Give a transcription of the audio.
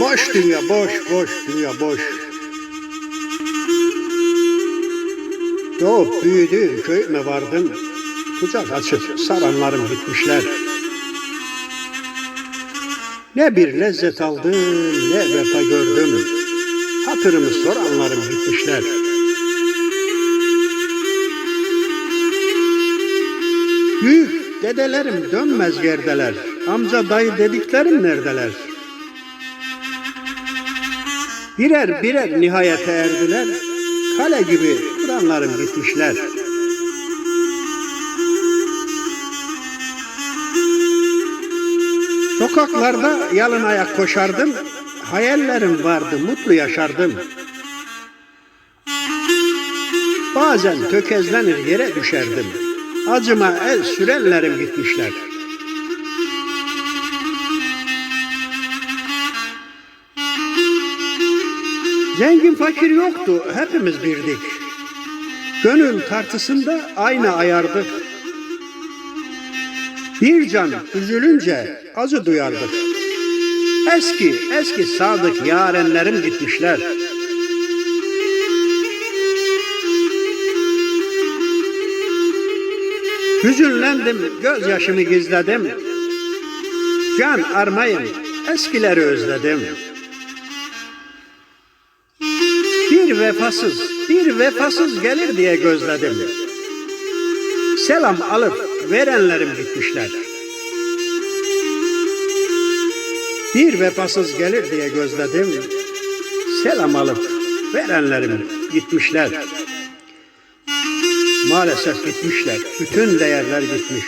Boş dünya boş boş dünya boş. Doğup büyüdüğüm köyüme vardım. Kucak açıp saranlarım bitmişler. Ne bir lezzet aldım ne vefa gördüm. Hatırımı soranlarım gitmişler. Büyük dedelerim dönmez gerdeler. Amca dayı dediklerim neredeler? Birer birer nihayete erdiler. Kale gibi duranlarım gitmişler. Sokaklarda yalın ayak koşardım. Hayallerim vardı, mutlu yaşardım. Bazen tökezlenir yere düşerdim. Acıma el sürenlerim gitmişler. Zengin fakir yoktu, hepimiz birdik. Gönül tartısında aynı ayardık. Bir can üzülünce acı duyardık. Eski, eski sadık yarenlerim gitmişler. Hüzünlendim, gözyaşımı gizledim. Can armayım, eskileri özledim. Bir vefasız, bir vefasız gelir diye gözledim. Selam alıp verenlerim gitmişler. Bir vefasız gelir diye gözledim. Selam alıp verenlerim gitmişler. Maalesef gitmişler. Bütün değerler gitmiş.